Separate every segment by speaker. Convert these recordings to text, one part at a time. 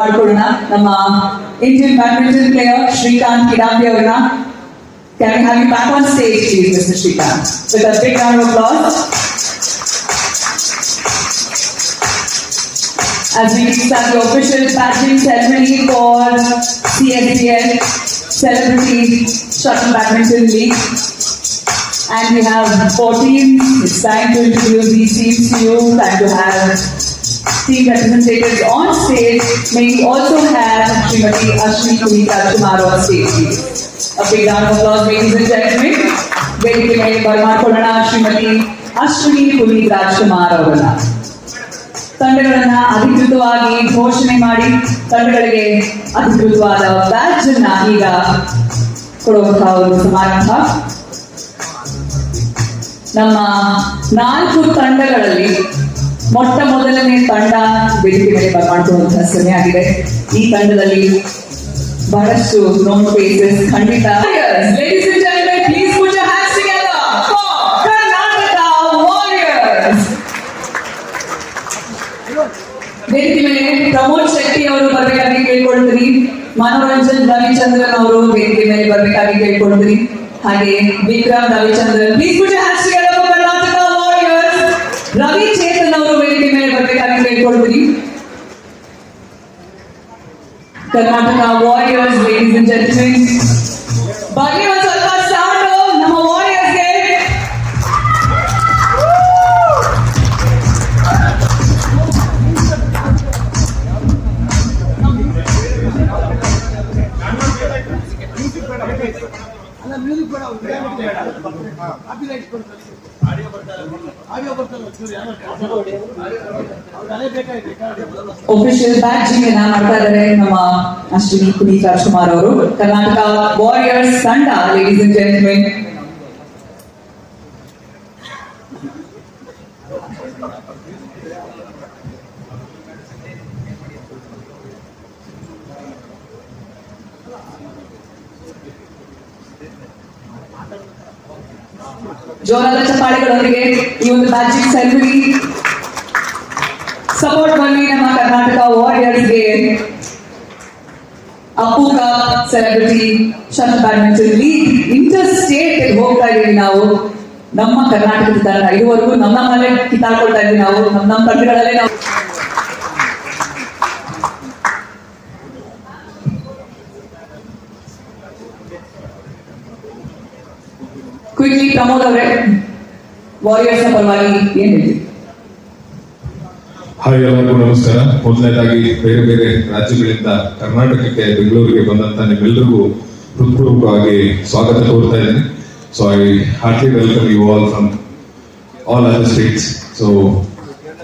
Speaker 1: ಮಾಡ್ಕೊಳ್ಳೋಣ ನಮ್ಮ Indian badminton player Srikanth Kidambi ಅವರನ್ನ Can we have you back on stage, please, Mr. Srikanth? With a big round of applause. As we start the official badging ceremony for CSBL Celebrity Shuttle Badminton League. And we have four teams. It's time to introduce these teams to you. Time to have team representatives on stage. May we also have Srimati Ashwini Kumita Kumar on stage. A big round of applause, ladies and gentlemen. ವೇದಿಕೆ ಮೇಲೆ ಬರಮಾಡ್ಕೊಳ್ಳೋಣ ಶ್ರೀಮತಿ ಅಶ್ವಿನಿ ಪುನೀತ್ ರಾಜ್ಕುಮಾರ್ ಅವರನ್ನ ತಂಡಗಳನ್ನ ಅಧಿಕೃತವಾಗಿ ಘೋಷಣೆ ಮಾಡಿ ತಂಡಗಳಿಗೆ ಅಧಿಕೃತವಾದ batch ಅನ್ನ ಈಗ ಕೊಡುವಂತಹ ಒಂದು ಸಮಾರಂಭ ನಮ್ಮ ನಾಲ್ಕು ತಂಡಗಳಲ್ಲಿ ಮೊಟ್ಟ ಮೊದಲನೇ ತಂಡ ವೇದಿಕೆ ಮೇಲೆ ಬರಮಾಡುವಂತಹ ಸಮಯ ಆಗಿದೆ ಈ ತಂಡದಲ್ಲಿ ಬಹಳಷ್ಟು ನೋನ್ ಫೇಸಸ್ ಖಂಡಿತ ladies and gentlemen please put your hands together for Karnataka warriors ವೇದಿಕೆ ಮೇಲೆ ಪ್ರಮೋದ್ ಶೆಟ್ಟಿ ಅವರು ಬರ್ಬೇಕಾಗಿ ಕೇಳ್ಕೊಳ್ತೀನಿ ಮನೋರಂಜನ್ ರವಿಚಂದ್ರನ್ ಅವರು ವೇದಿಕೆ ಮೇಲೆ ಬರ್ಬೇಕಾಗಿ ಕೇಳ್ಕೊಳ್ತೀನಿ ಹಾಗೆ Vikram Ravichandran please put hands together for Karnataka warriors Ravi Chaudhary. Karnataka Warriors,
Speaker 2: ladies and gentlemen. Bagi Masalva sound of Nama Warriors game. Music music
Speaker 1: official batching ಏನ ಮಾಡ್ತಾ ಇದ್ದಾರೆ ನಮ್ಮ ಅಶ್ವಿನಿ ಪುನೀತ್ ರಾಜ್ಕುಮಾರ್ ಅವರು. ಕರ್ನಾಟಕ ವಾರಿಯರ್ಸ್ ತಂಡ ಲೇಡೀಸ್ ಅಂಡ್ ಜೆಂಟ್ಮೆನ್ ಜೋರಾದ ಚಪ್ಪಾಳೆಗಳೊಂದಿಗೆ ಈ ಒಂದು ಮ್ಯಾಜಿಕ್ ಸೆಲ್ಫಿ ಸಪೋರ್ಟ್ ಬನ್ನಿ ನಮ್ಮ Karnataka ವಾರಿಯರ್ಸ್ಗೆ Appu celebrity shuttle badminton league interstate ಹೋಗ್ತಾ ಇದೀವಿ ನಾವು. ನಮ್ಮ ಕರ್ನಾಟಕದ ತರ ಇದುವರೆಗೂ ನಮ್ಮ ನಮ್ಮಲ್ಲೇ ಕಿತ್ತಾಕೊಳ್ತಾ ಇದ್ದೀವಿ ನಾವು. ನಮ್ಮ ನಮ್ಮ ತಂಡಗಳಲ್ಲೇ ನಾವು. ಕ್ವಿಕ್ಲಿ ಪ್ರಮೋದ್ ಅವರೇ ವಾರಿಯರ್ಸ್ ಪರವಾಗಿ ಏನ್ ಹೇಳ್ತೀವಿ
Speaker 3: ಹಾಯ್, ಎಲ್ಲರಿಗೂ ನಮಸ್ಕಾರ. ಮೊದಲನೇದಾಗಿ ಬೇರೆ ಬೇರೆ ರಾಜ್ಯಗಳಿಂದ ಕರ್ನಾಟಕಕ್ಕೆ ಬೆಂಗಳೂರಿಗೆ ಬಂದಂತ ನಿಮ್ಮೆಲ್ಲರಿಗೂ ಹೃತ್ಪೂರ್ವಕವಾಗಿ ಸ್ವಾಗತ ಕೋರ್ತಾ ಇದ್ದೀನಿ. So I heartily welcome you all from all other states so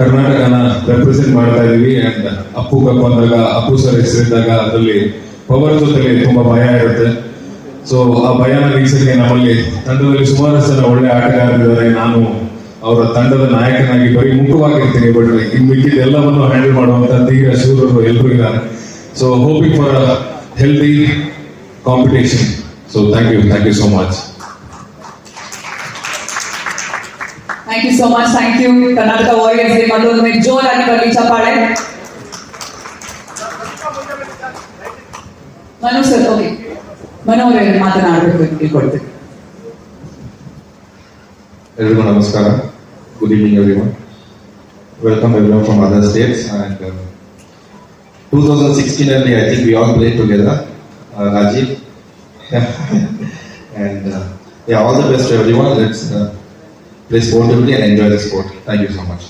Speaker 3: ಕರ್ನಾಟಕನ represent ಮಾಡ್ತಾ ಇದೀವಿ ಅಂಡ್ ಅಪ್ಪು ಕಪ್ ಅಂದಾಗ ಅಪ್ಪು ಸರ್ ಹೆಸರಿದ್ದಾಗ, ಅದರಲ್ಲಿ ಪವರ್ ಜೊತೆಗೆ ತುಂಬಾ ಭಯ ಇರುತ್ತೆ. ಸೊ ಆ ಭಯನ ನೀಗಿಸಕ್ಕೆ ನಮ್ಮಲ್ಲಿ ತಂಡದಲ್ಲಿ ಸುಮಾರು ಜನ ಒಳ್ಳೆ ಆಟಗಾರರಿದ್ದಾರೆ. ನಾನು ಅವರ ತಂಡದ ನಾಯಕನಾಗಿ ಬರೀ ಮುಖವಾಗಿರ್ತೀನಿ ಬಟ್ ಇನ್ ಮಿಕ್ಕಿದ ಎಲ್ಲವನ್ನು ಹ್ಯಾಂಡಲ್ ಮಾಡುವಂತ ಧೀರ ಶೂರರು ಎಲ್ಲರೂ ಇದ್ದಾರೆ. So hoping for healthy competition so thank you thank you so much
Speaker 1: thank you so much thank you Karnataka ವಾರಿಯರ್ಸ್ಗೆ ಮತ್ತೊಮ್ಮೆ ಜೋರಾಗಿ ಬರಲಿ ಚಪ್ಪಾಳೆ Manu sir okay ಮನು ಅವರೇ ಮಾತನಾಡಬೇಕು ಅಂತ ಕೇಳ್ಕೊಳ್ತೀನಿ
Speaker 4: Everyone, namaskara. Good evening, everyone. Welcome everyone from other states. And uh, 2016, early, I think we all played together. Uh, Rajiv. and uh, yeah, all the best to everyone. Let's uh, play sportively and enjoy the sport. Thank you so much.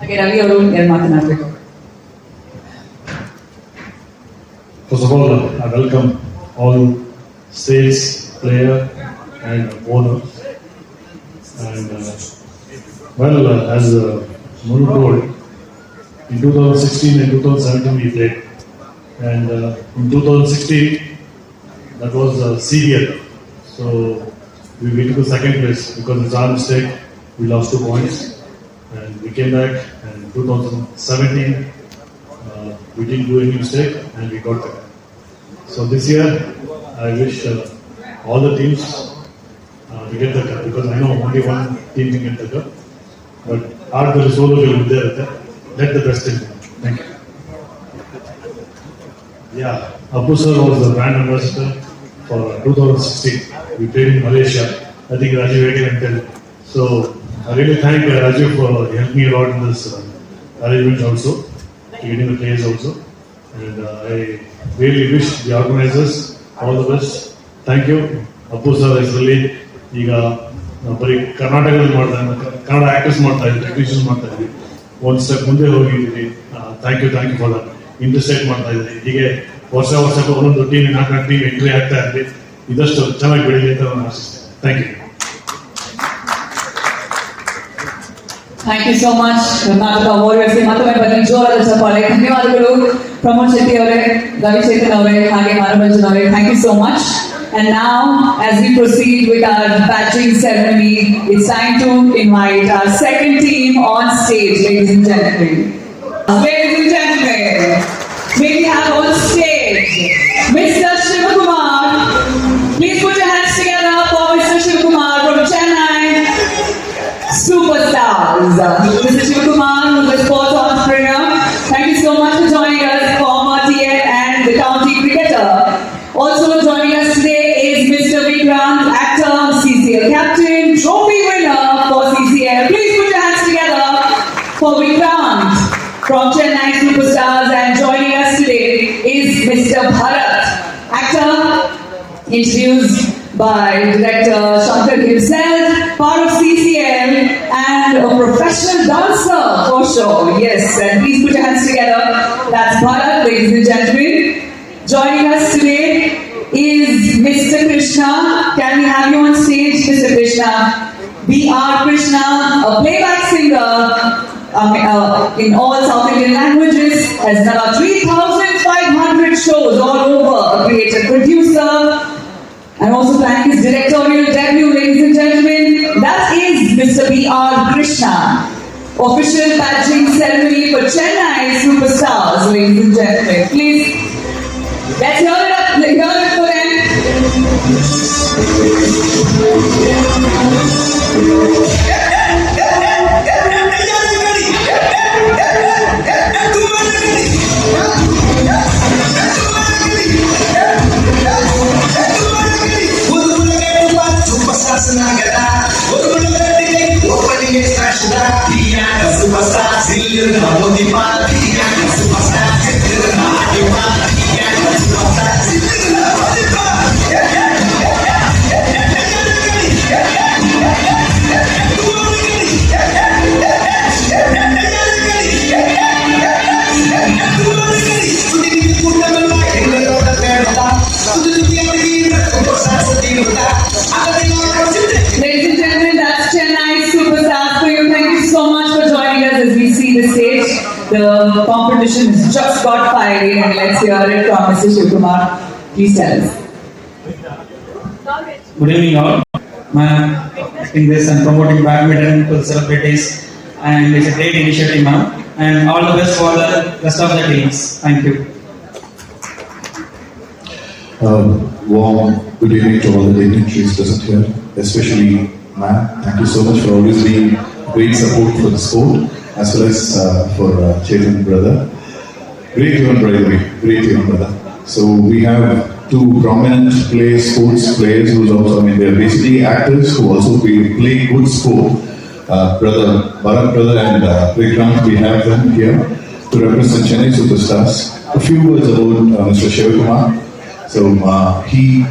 Speaker 1: ಹಾಗೆ ರವಿ ಅವರು ಎರಡು ಮಾತನಾಡಬೇಕು
Speaker 5: I welcome all states, player and owners. And uh, well, uh, as uh, Manu told, in 2016 and 2017 we played. And uh, in 2016, that was uh, CBL. So we went to second place because it's our mistake. We lost two points. And we came back and 2017 uh, we didn't do any mistake and we got there. So this year, I wish uh, all the teams uh, to get the cup because I know only one team can get the cup. But after the solo will be there, let the best team win. Thank you. Yeah, Abu sir was the brand ambassador for 2016. We played in Malaysia. I think Rajiv again and tell. So I really thank Rajiv for helping me a lot in this uh, arrangement also, getting the players also. And uh, I really wish the organizers all the best. Thank you. Abu sir ಹೆಸರಲ್ಲಿ ಈಗ ಬರೀ ಕರ್ನಾಟಕದಲ್ಲಿ ಮಾಡ್ತಾ Kannada actors ಮಾಡ್ತಾ ಇದ್ದೀವಿ technicians ಮಾಡ್ತಾ ಇದ್ದೀವಿ ಒಂದು ಸ್ಟೆಪ್ ಮುಂದೆ ಹೋಗಿದ್ದೀವಿ thank you thank you for that interstate ಮಾಡ್ತಾ ಇದ್ದೀವಿ ಹೀಗೆ ವರ್ಷ ವರ್ಷ ಒಂದೊಂದು ಟೀಮ್ ನಾಲ್ಕು ಟೀಮ್ ಎಂಟ್ರಿ ಆಗ್ತಾ ಇರಲಿ ಇದಷ್ಟು ಚೆನ್ನಾಗಿ ಬೆಳೀಲಿ ಅಂತ ನಾನು ಆಶಿಸ್ತೇನೆ. Thank you
Speaker 1: thank you so much Karnataka Warriors ಮತ್ತೊಮ್ಮೆ ಬನ್ನಿ ಜೋರಾದ ಚಪ್ಪಾಳೆ ಧನ್ಯವಾದಗಳು. ಪ್ರಮೋದ್ ಶೆಟ್ಟಿ ಅವರೇ ರವಿಚೇತನ್ ಅವರೇ ಹಾಗೆ ಮನೋರಂಜನ್ ಅವರೇ thank you so much And now, as we proceed with our batching ceremony, it's time to invite our second team on stage, ladies and gentlemen. Ladies and gentlemen, From Chennai Superstars. And joining us today is Mr. Bharat, actor, introduced by director Shankar himself, part of CCM, and a professional dancer for sure. Yes, and please put your hands together. That's Bharat, ladies and gentlemen. Joining us today is Mr. Krishna. Can we have you on stage, Mr. Krishna? B.R. Krishna, a playback singer um, uh, in all South Indian languages, has done about 3,500 shows all over, a creative producer, and also thank his directorial debut, ladies and gentlemen. That is Mr. B.R. Krishna. Official badging ceremony for Chennai Superstars, ladies and gentlemen. Please, let's hear it up, hear it for them. Ladies fiery and let's hear it from Mr. Shivkumar. Please tell us.
Speaker 6: Good evening all. Ma'am, in this and promoting badminton to the celebrities and it's a great initiative ma'am and all the best for the rest of the teams. Thank you.
Speaker 4: Um, warm good evening to all the dignitaries present here, especially ma'am. Thank you so much for always being great support for the sport as well as uh, for uh, Chetan brother. Great event, by the way. Great event, brother. So we have two prominent players, sports players who also, I mean, they're basically actors who also play, play good sport. Uh, brother Bharat brother and uh, we have them here to represent Chennai Superstars. A few words about uh, Mr. Shivakumar. So uh, he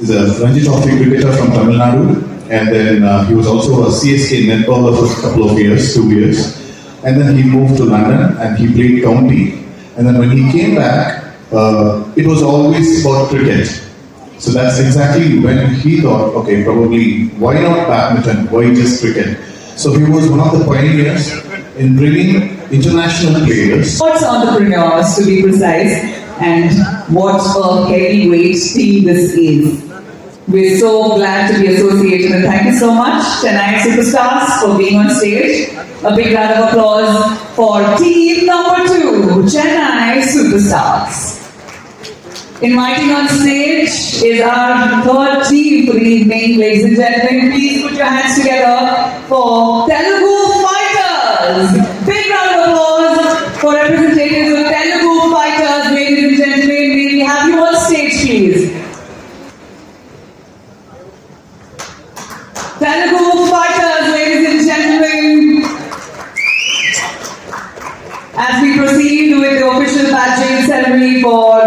Speaker 4: is a Ranji Trophy cricketer from Tamil Nadu, and then uh, he was also a CSK netballer for a couple of years, two years, and then he moved to London and he played county, and then when he came back, uh, it was always about cricket. So that's exactly when he thought, okay, probably why not badminton? Why just cricket? So he was one of the pioneers in bringing international players
Speaker 1: Sports entrepreneurs to be precise, and what a heavyweight team this is. We're so glad to be associated and thank you so much, Chennai Superstars, for being on stage. A big round of applause for team number two, Chennai. Inviting on stage is our third team for the evening, ladies and gentlemen. Please put your hands together for Telugu Fighters. Big round of applause for representatives of Telugu Fighters, ladies and gentlemen. May we have you on stage, please. Telugu Fighters, ladies and gentlemen. As we proceed with the official badging ceremony for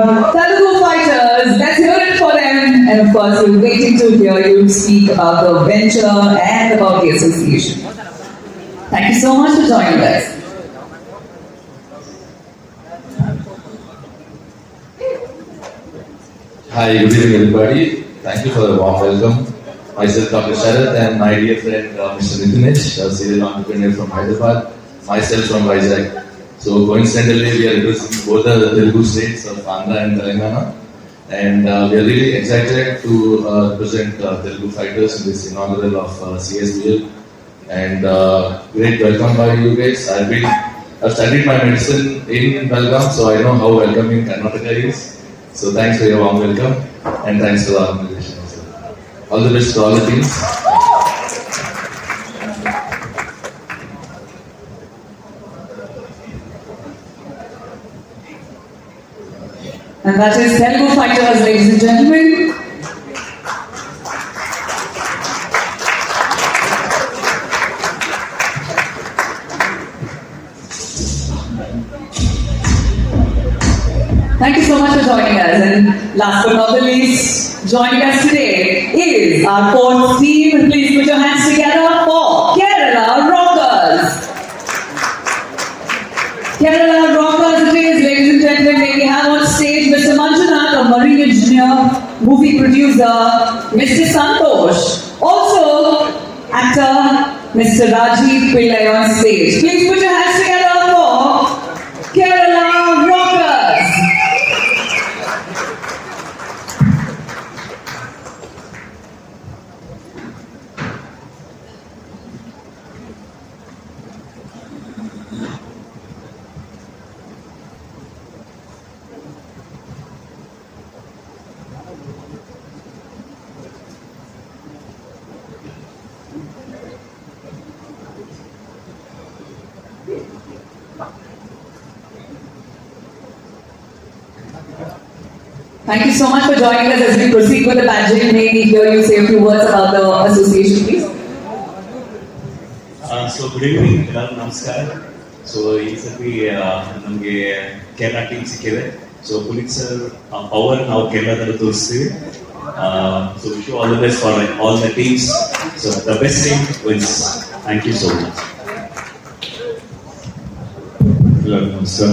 Speaker 1: course, we're waiting to hear you speak about the venture and about the association. Thank you so much for joining us.
Speaker 7: Hi, good evening everybody. Thank you for the warm welcome. Myself Dr. Sharath and my dear friend uh, Mr. Nitinesh, a serial entrepreneur from Hyderabad, myself from Vizag. So coincidentally, we are representing both the Telugu states of Andhra and Telangana. And uh, we are really excited to uh, represent uh, Telugu fighters in this inaugural of uh, CSBL. And uh, great welcome by you guys. I've been, I've studied my medicine in Belgaum, so I know how welcoming Karnataka is. So thanks for your warm welcome and thanks for the organization also. All the best to all the teams.
Speaker 1: And that is Telugu Fighters, ladies and gentlemen. Thank you so much for joining us. And last but not the least, joining us today is our fourth team. Please put your hands movie producer, Mr. Santosh, also actor Mr. Rajiv Pillai on stage. Please put your hands together for Kerala Rockers. Thank you so much for joining us as we proceed with the badging. May we hear you say a few words about the association, please?
Speaker 8: So good evening ಎಲ್ಲರಿಗೂ ನಮಸ್ಕಾರ so ಈ ಸತಿ ನಮಗೆ Kerala team ಸಿಕ್ಕಿದೆ so Puneeth sir power ನಾವು ಕೇರಳದಲ್ಲಿ ತೋರಿಸ್ತೀವಿ so wish all the best for all the teams so the best team wins thank you so much
Speaker 9: Hello, sir.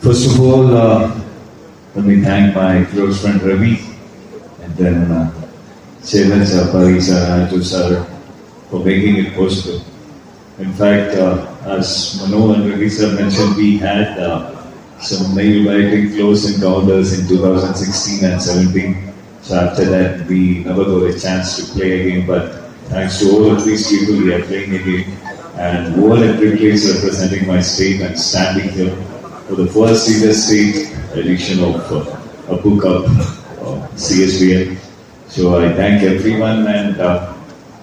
Speaker 9: First of all, uh, let me thank my close friend Ravi and then uh, sir, Anju sir for making it possible. In fact, uh, as Mano and Ravi sir mentioned, we had uh, some nail-biting close encounters in 2016 and 17. So after that, we never got a chance to play again. But thanks to all of these people, we are playing again. And what a representing my state and standing here for the first interstate edition of uh, Apu Cup uh. So I thank everyone and uh,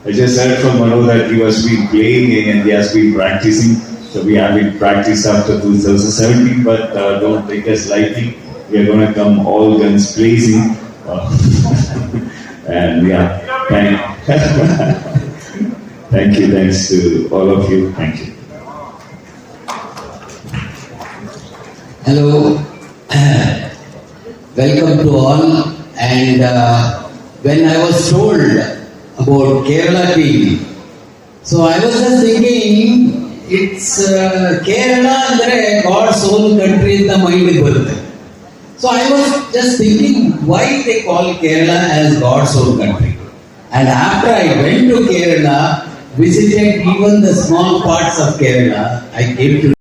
Speaker 9: I just heard from Mano that he has been playing and he has been practicing. So we have been practiced after 2017, but uh, don't take us lightly. We are going to come all guns blazing. Uh, and yeah, thank, thank you, thanks to all of you. Thank you.
Speaker 10: Hello, Welcome to all. And uh, when I was told about Kerala team, so I was just thinking, it's uh, Kerala andre God's own country in the mind birth. So I was just thinking why they call Kerala as God's own country. And after I went to Kerala, visited even the small parts of Kerala, I came to